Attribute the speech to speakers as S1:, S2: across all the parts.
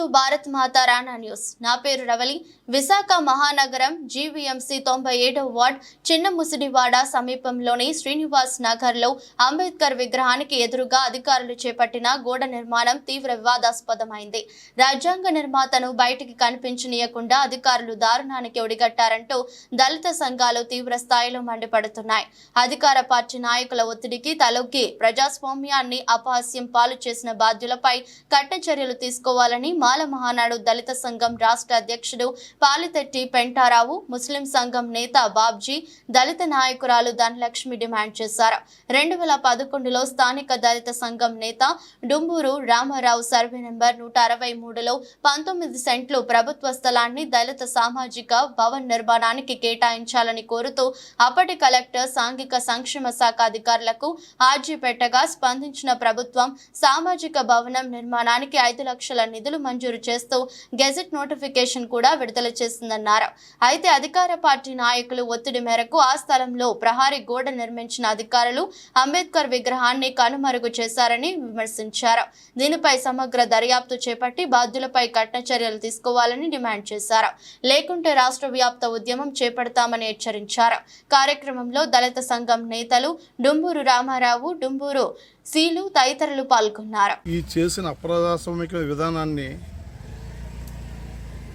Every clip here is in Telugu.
S1: To Bharat Mata Rana news. నా పేరు రవలి. విశాఖ మహానగరం జీవీఎంసీ తొంభై ఏడవ వార్డ్ చిన్న ముసిడివాడ సమీపంలోని శ్రీనివాస్ నగర్లో అంబేద్కర్ విగ్రహానికి ఎదురుగా అధికారులు చేపట్టిన గోడ నిర్మాణం తీవ్ర వివాదాస్పదమైంది. రాజ్యాంగ నిర్మాతను బయటికి కనిపించనీయకుండా అధికారులు దారుణానికి ఒడిగట్టారంటూ దళిత సంఘాలు తీవ్ర స్థాయిలో మండిపడుతున్నాయి. అధికార పార్టీ నాయకుల ఒత్తిడికి తలొగ్గి ప్రజాస్వామ్యాన్ని అపహాస్యం పాలు చేసిన బాధ్యులపై కఠిన చర్యలు తీసుకోవాలని మాల మహానాడు దళిత సంఘం రాష్ట్ర అధ్యక్షుడు పాలితెట్టి పెంటారావు ముస్లిం సంఘం నేత బాబ్జీ దళిత నాయకురాలు ధనలక్ష్మి డిమాండ్ చేశారు. రెండు వేల పదకొండులో స్థానిక దళిత సంఘం నేత డుంబూరు రామారావు సర్వే నెంబర్ నూట అరవై మూడులో పంతొమ్మిది సెంట్లు ప్రభుత్వ స్థలాన్ని దళిత సామాజిక భవన్ నిర్మాణానికి కేటాయించాలని కోరుతూ అప్పటి కలెక్టర్ సాంఘిక సంక్షేమ శాఖ అధికారులకు ఆర్జీ పెట్టగా స్పందించిన ప్రభుత్వం సామాజిక భవనం నిర్మాణానికి ఐదు లక్షల నిధులు మంజూరు చేస్తూ గెజెట్ నోటిఫికేషన్ కూడా విడుదల చేసిందన్నారు. అయితే అధికార పార్టీ నాయకులు ఒత్తిడి మేరకు ఆ స్థలంలో ప్రహారీ గోడ నిర్మించిన అధికారులు అంబేద్కర్ విగ్రహాన్ని కనుమరుగు చేశారని విమర్శించారు. దీనిపై సమగ్ర దర్యాప్తు చేపట్టి బాధ్యులపై కఠిన చర్యలు తీసుకోవాలని డిమాండ్ చేశారు. లేకుంటే రాష్ట్ర వ్యాప్త ఉద్యమం చేపడతామని హెచ్చరించారు. కార్యక్రమంలో దళిత సంఘం నేతలు డుంబూరు రామారావు డుంబూరు సీలు తదితరులు పాల్గొన్నారు.
S2: ఈ చేసిన అప్రజాస్వామిక విధానాన్ని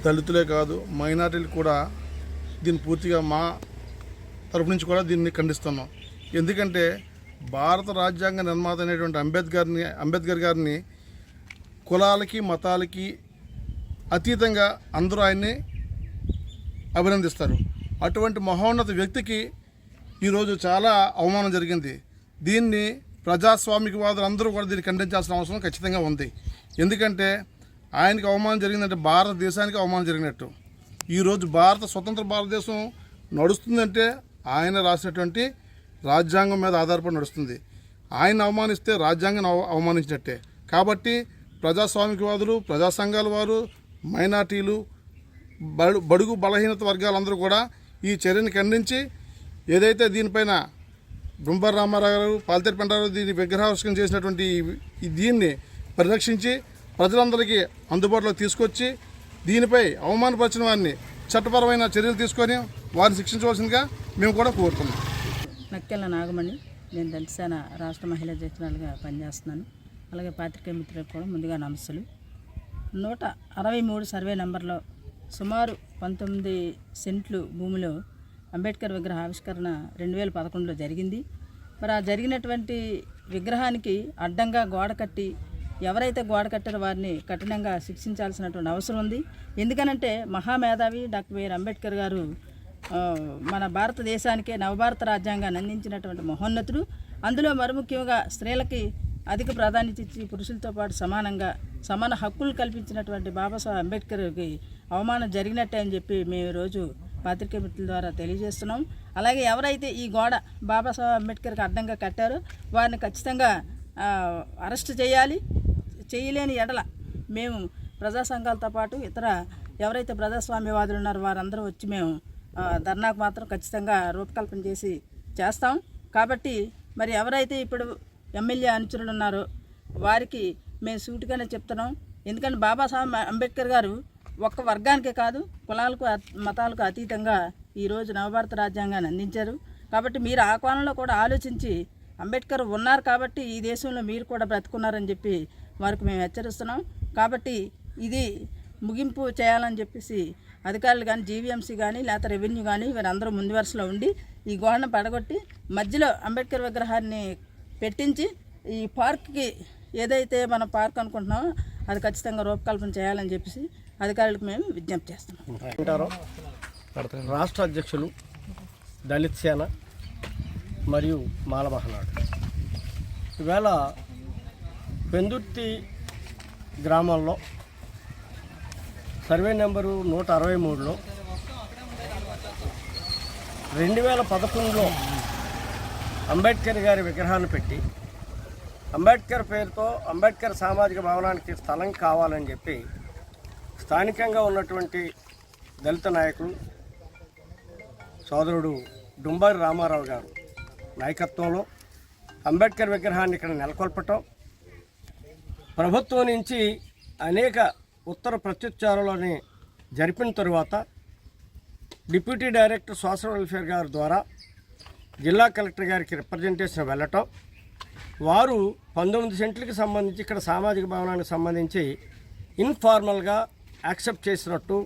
S2: దళితులే కాదు మైనార్టీలు కూడా దీన్ని పూర్తిగా మా తరపు నుంచి కూడా దీన్ని ఖండిస్తున్నాం. ఎందుకంటే భారత రాజ్యాంగ నిర్మాత అనేటువంటి అంబేద్కర్ని అంబేద్కర్ గారిని కులాలకి మతాలకి అతీతంగా అందరూ ఆయన్ని అభినందిస్తారు. అటువంటి మహోన్నత వ్యక్తికి ఈరోజు చాలా అవమానం జరిగింది. దీన్ని ప్రజాస్వామికవాదులు అందరూ కూడా దీన్ని ఖండించాల్సిన అవసరం ఖచ్చితంగా ఉంది. ఎందుకంటే ఆయనకి అవమానం జరిగిందంటే భారతదేశానికి అవమానం జరిగినట్టు. ఈరోజు భారత స్వతంత్ర భారతదేశం నడుస్తుందంటే ఆయన రాసినటువంటి రాజ్యాంగం మీద ఆధారపడి నడుస్తుంది. ఆయన అవమానిస్తే రాజ్యాంగం అవ- అవమానించినట్టే. కాబట్టి ప్రజాస్వామికవాదులు ప్రజా సంఘాల వారు మైనార్టీలు బడు బడుగు బలహీనత వర్గాలందరూ కూడా ఈ చర్యని ఖండించి ఏదైతే దీనిపైన బృంబర రామారావు గారు పాలితేరు పెంటారు దీన్ని విగ్రహావిష్కరణ చేసినటువంటి ఈ- దీన్ని పరిరక్షించి ప్రజలందరికీ అందుబాటులో తీసుకొచ్చి దీనిపై అవమానపరిచిన వారిని చట్టపరమైన చర్యలు తీసుకొని వారిని శిక్షించవలసిందిగా మేము కూడా కోరుతున్నాం.
S3: నక్కెళ్ళ నాగమణి నేను దళితసేన రాష్ట్ర మహిళా అధ్యక్షురాలుగా పనిచేస్తున్నాను. అలాగే పాత్రికేయ మిత్రులకు కూడా ముందుగా నమస్సులు. నూట అరవై మూడు సర్వే నెంబర్లో సుమారు పంతొమ్మిది సెంట్లు భూమిలో అంబేద్కర్ విగ్రహ ఆవిష్కరణ రెండు వేల పదకొండులో జరిగింది. మరి ఆ జరిగినటువంటి విగ్రహానికి అడ్డంగా గోడ కట్టి ఎవరైతే గోడ కట్టారో వారిని కఠినంగా శిక్షించాల్సినటువంటి అవసరం ఉంది. ఎందుకనంటే మహామేధావి డాక్టర్ బిఆర్ అంబేద్కర్ గారు మన భారతదేశానికే నవభారత రాజ్యాంగాన్ని అందించినటువంటి మహోన్నతుడు. అందులో మరి ముఖ్యంగా స్త్రీలకి అధిక ప్రాధాన్యత ఇచ్చి పురుషులతో పాటు సమానంగా సమాన హక్కులు కల్పించినటువంటి బాబాసాహెబ్ అంబేద్కర్కి అవమానం జరిగినట్టే అని చెప్పి మేము ఈరోజు పాత్రికే మిత్రుల ద్వారా తెలియజేస్తున్నాం. అలాగే ఎవరైతే ఈ గోడ బాబాసాహెబ్ అంబేద్కర్కి అడ్డంగా కట్టారో వారిని ఖచ్చితంగా అరెస్ట్ చేయాలి. చేయలేని ఎడల మేము ప్రజా సంఘాలతో పాటు ఇతర ఎవరైతే ప్రజాస్వామ్యవాదులు ఉన్నారో వారందరూ వచ్చి మేము ధర్నాకు మాత్రం ఖచ్చితంగా రూపకల్పన చేసి చేస్తాం. కాబట్టి మరి ఎవరైతే ఇప్పుడు ఎమ్మెల్యే అనుచరులు ఉన్నారో వారికి మేము సూటిగానే చెప్తున్నాం. ఎందుకంటే బాబాసాహెబ్ అంబేద్కర్ గారు ఒక్క వర్గానికే కాదు కులాలకు అత్- మతాలకు అతీతంగా ఈరోజు నవభారత రాజ్యాంగాన్ని అందించారు. కాబట్టి మీరు ఆ కోణంలో కూడా ఆలోచించి అంబేద్కర్ ఉన్నారు కాబట్టి ఈ దేశంలో మీరు కూడా బ్రతుకున్నారని చెప్పి వారికి మేము హెచ్చరిస్తున్నాం. కాబట్టి ఇది ముగింపు చేయాలని చెప్పేసి అధికారులు కానీ జీవీఎంసీ కానీ లేకపోతే రెవెన్యూ కానీ వీరందరూ ముందు వరుసలో ఉండి ఈ గోడను పడగొట్టి మధ్యలో అంబేద్కర్ విగ్రహాన్ని పెట్టించి ఈ పార్క్కి ఏదైతే మనం పార్క్ అనుకుంటున్నామో అది ఖచ్చితంగా రూపకల్పన చేయాలని చెప్పేసి అధికారులకు మేము విజ్ఞప్తి చేస్తున్నాం.
S4: రాష్ట్ర అధ్యక్షులు దళిత్ సేన మరియు మాల మహానాడు ఈవేళ పెందుర్తి గ్రామంలో సర్వే నెంబరు నూట అరవై మూడులో రెండు వేల పదకొండులో అంబేద్కర్ గారి విగ్రహాన్ని పెట్టి అంబేద్కర్ పేరుతో అంబేద్కర్ సామాజిక భవనానికి స్థలం కావాలని చెప్పి స్థానికంగా ఉన్నటువంటి దళిత నాయకులు సోదరుడు డుంబారి రామారావు గారు నాయకత్వంలో అంబేద్కర్ విగ్రహాన్ని ఇక్కడ నెలకొల్పటం ప్రభుత్వం నుంచి అనేక ఉత్తర ప్రత్యుచ్చారాలని జరిపిన తరువాత డిప్యూటీ డైరెక్టర్ సోషల్ వెల్ఫేర్ గారి ద్వారా జిల్లా కలెక్టర్ గారికి రిప్రజెంటేషన్ వెళ్ళటం వారు పంతొమ్మిది సెంట్లకు సంబంధించి ఇక్కడ సామాజిక భవనానికి సంబంధించి ఇన్ఫార్మల్గా యాక్సెప్ట్ చేసినట్టు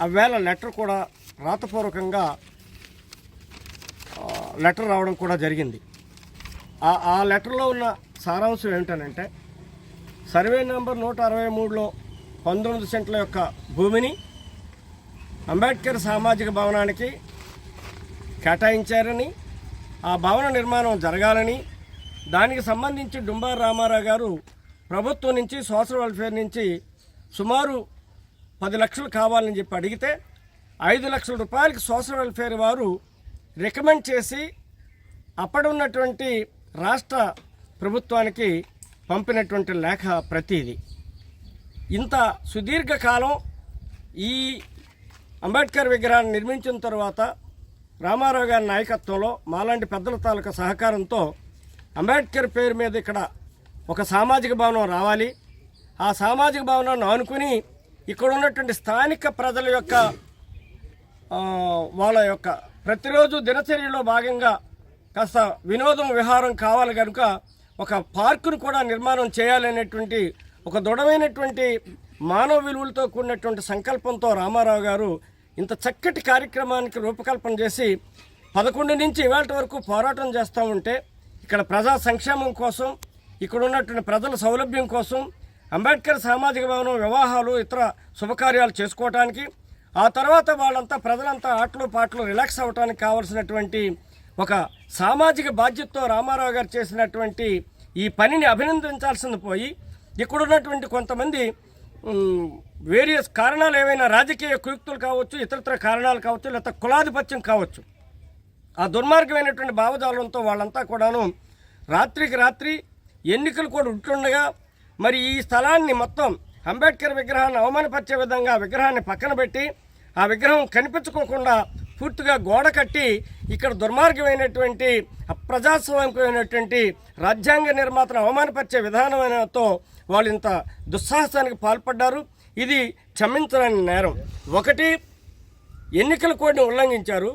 S4: అవేళ లెటర్ కూడా రాతపూర్వకంగా లెటర్ రావడం కూడా జరిగింది. ఆ ఆ లెటర్లో ఉన్న సారాంశం ఏమిటనంటే సర్వే నెంబర్ నూట అరవై మూడులో పంతొమ్మిది సెంట్ల యొక్క భూమిని అంబేద్కర్ సామాజిక భవనానికి కేటాయించారని ఆ భవన నిర్మాణం జరగాలని దానికి సంబంధించి డుంబార్ రామారావు గారు ప్రభుత్వం నుంచి సోషల్ వెల్ఫేర్ నుంచి సుమారు పది లక్షలు కావాలని చెప్పి అడిగితే ఐదు లక్షల రూపాయలకి సోషల్ వెల్ఫేర్ వారు రికమెండ్ చేసి అప్పుడున్నటువంటి రాష్ట్ర ప్రభుత్వానికి పంపినటువంటి లేఖ ప్రతిది. ఇంత సుదీర్ఘకాలం ఈ అంబేద్కర్ విగ్రహాన్ని నిర్మించిన తర్వాత రామారావు గారి నాయకత్వంలో మాలాంటి పెద్దల తాలూకా సహకారంతో అంబేద్కర్ పేరు మీద ఇక్కడ ఒక సామాజిక భవనం రావాలి. ఆ సామాజిక భవనాన్ని ఆనుకుని ఇక్కడ ఉన్నటువంటి స్థానిక ప్రజల యొక్క వాళ్ళ యొక్క ప్రతిరోజు దినచర్యలో భాగంగా కాస్త వినోదం విహారం కావాలి కనుక ఒక పార్కును కూడా నిర్మాణం చేయాలనేటువంటి ఒక దృఢమైనటువంటి మానవ విలువలతో కూడినటువంటి సంకల్పంతో రామారావు గారు ఇంత చక్కటి కార్యక్రమానికి రూపకల్పన చేసి పదకొండు నుంచి ఇవాళ వరకు పోరాటం చేస్తూ ఉంటే ఇక్కడ ప్రజా సంక్షేమం కోసం ఇక్కడ ఉన్నటువంటి ప్రజల సౌలభ్యం కోసం అంబేద్కర్ సామాజిక భవనం వివాహాలు ఇతర శుభకార్యాలు చేసుకోవటానికి ఆ తర్వాత వాళ్ళంతా ప్రజలంతా ఆటలు పాటలు రిలాక్స్ అవ్వటానికి కావలసినటువంటి ఒక సామాజిక బాధ్యతతో రామారావు గారు చేసినటువంటి ఈ పనిని అభినందించాల్సింది పోయి ఇక్కడున్నటువంటి కొంతమంది వేరియస్ కారణాలు ఏవైనా రాజకీయ కుయుక్తులు కావచ్చు ఇతరత్ర కారణాలు కావచ్చు లేకపోతే కులాధిపత్యం కావచ్చు. ఆ దుర్మార్గమైనటువంటి భావజాలంతో వాళ్ళంతా కూడాను రాత్రికి రాత్రి ఎన్నికలు కూడా ఉంటుండగా మరి ఈ స్థలాన్ని మొత్తం అంబేద్కర్ విగ్రహాన్ని అవమానపరిచే విధంగా విగ్రహాన్ని పక్కన పెట్టి ఆ విగ్రహం కనిపించుకోకుండా పూర్తిగా గోడ కట్టి ఇక్కడ దుర్మార్గమైనటువంటి అప్రజాస్వామికమైనటువంటి రాజ్యాంగ నిర్మాతను అవమానపరిచే విధానమైనతో వాళ్ళు ఇంత దుస్సాహసానికి పాల్పడ్డారు. ఇది క్షమించలేని నేరం. ఒకటి ఎన్నికల కోడ్ని ఉల్లంఘించారు.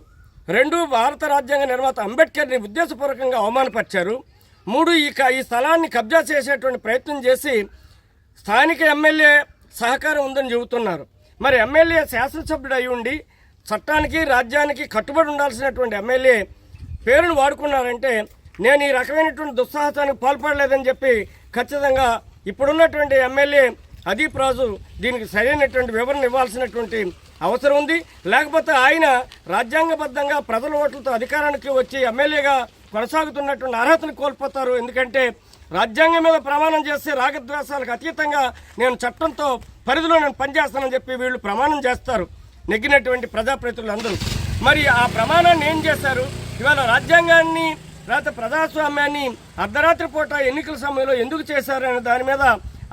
S4: రెండు భారత రాజ్యాంగ నిర్మాత అంబేద్కర్ని ఉద్దేశపూర్వకంగా అవమానపరిచారు. మూడు ఇక ఈ స్థలాన్ని కబ్జా చేసేటువంటి ప్రయత్నం చేసి స్థానిక ఎమ్మెల్యే సహకారం ఉందని చెబుతున్నారు. మరి ఎమ్మెల్యే శాసనసభ్యుడు అయి ఉండి చట్టానికి రాజ్యానికి కట్టుబడి ఉండాల్సినటువంటి ఎమ్మెల్యే పేరును వాడుకున్నారంటే నేను ఈ రకమైనటువంటి దుస్సాహసానికి పాల్పడలేదని చెప్పి ఖచ్చితంగా ఇప్పుడున్నటువంటి ఎమ్మెల్యే అదీప్ రాజు దీనికి సరైనటువంటి వివరణ ఇవ్వాల్సినటువంటి అవసరం ఉంది. లేకపోతే ఆయన రాజ్యాంగబద్ధంగా ప్రజల ఓట్లతో అధికారానికి వచ్చి ఎమ్మెల్యేగా కొనసాగుతున్నటువంటి అర్హతను కోల్పోతారు. ఎందుకంటే రాజ్యాంగం మీద ప్రమాణం చేస్తే రాగద్వేషాలకు అతీతంగా నేను చట్టంతో పరిధిలో నేను పనిచేస్తానని చెప్పి వీళ్ళు ప్రమాణం చేస్తారు. నెగ్గినటువంటి ప్రజాప్రతినిధులు అందరూ. మరి ఆ ప్రమాణాన్ని ఏం చేశారు? ఇవాళ రాజ్యాంగాన్ని లేకపోతే ప్రజాస్వామ్యాన్ని అర్ధరాత్రి పూట ఎన్నికల సమయంలో ఎందుకు చేశారు అనే దాని మీద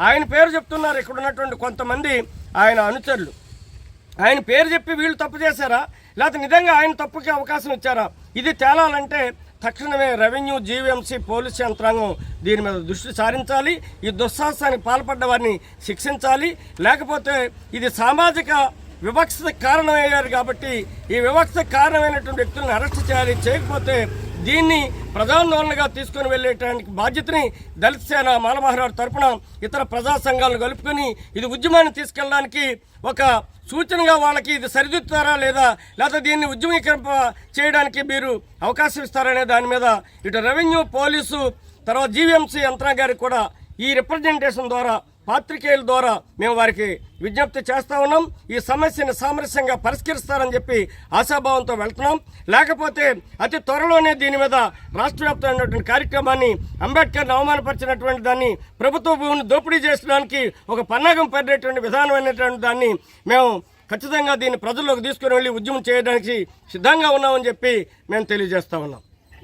S4: ఆయన పేరు చెప్తున్నారు. ఇక్కడ ఉన్నటువంటి కొంతమంది ఆయన అనుచరులు. ఆయన పేరు చెప్పి వీళ్ళు తప్పు చేశారా? లేకపోతే నిజంగా ఆయన తప్పుకి అవకాశం ఇచ్చారా? ఇది తేలాలంటే తక్షణమే రెవెన్యూ జీవీఎంసీ పోలీస్ యంత్రాంగం దీని మీద దృష్టి సారించాలి. ఈ దుస్సాహసానికి పాల్పడ్డ వారిని శిక్షించాలి. లేకపోతే ఇది సామాజిక వివక్షత కారణమయ్యారు కాబట్టి ఈ వివక్షత కారణమైనటువంటి వ్యక్తులను అరెస్ట్ చేయాలి. చేయకపోతే దీన్ని ప్రజాందోళనగా తీసుకుని వెళ్ళేటానికి బాధ్యతని దళిత సేన మాలమహారాడు తరపున ఇతర ప్రజా సంఘాలను కలుపుకొని ఇది ఉద్యమాన్ని తీసుకెళ్ళడానికి ఒక సూచనగా వాళ్ళకి ఇది సరిదిద్దుతారా లేదా? లేదా దీన్ని ఉద్యమీకరింప చేయడానికి మీరు అవకాశం ఇస్తారనే దాని మీద ఇటు రెవెన్యూ పోలీసు తర్వాత జీవీఎంసీ యంత్రాంగారికి కూడా ఈ రిప్రజెంటేషన్ ద్వారా పాత్రికేయుల ద్వారా మేము వారికి విజ్ఞప్తి చేస్తా ఉన్నాం. ఈ సమస్యను సామరస్యంగా పరిష్కరిస్తారని చెప్పి ఆశాభావంతో వెళ్తున్నాం. లేకపోతే అతి త్వరలోనే దీని మీద రాష్ట్ర వ్యాప్తమైనటువంటి కార్యక్రమాన్ని అంబేద్కర్ని అవమానపరిచినటువంటి దాన్ని ప్రభుత్వ భూమిని దోపిడీ చేసడానికి ఒక పన్నాగం పడినటువంటి విధానమైనటువంటి దాన్ని మేము ఖచ్చితంగా దీన్ని ప్రజల్లోకి తీసుకుని వెళ్ళి ఉద్యమం చేయడానికి సిద్ధంగా ఉన్నామని చెప్పి మేము తెలియజేస్తా ఉన్నాం.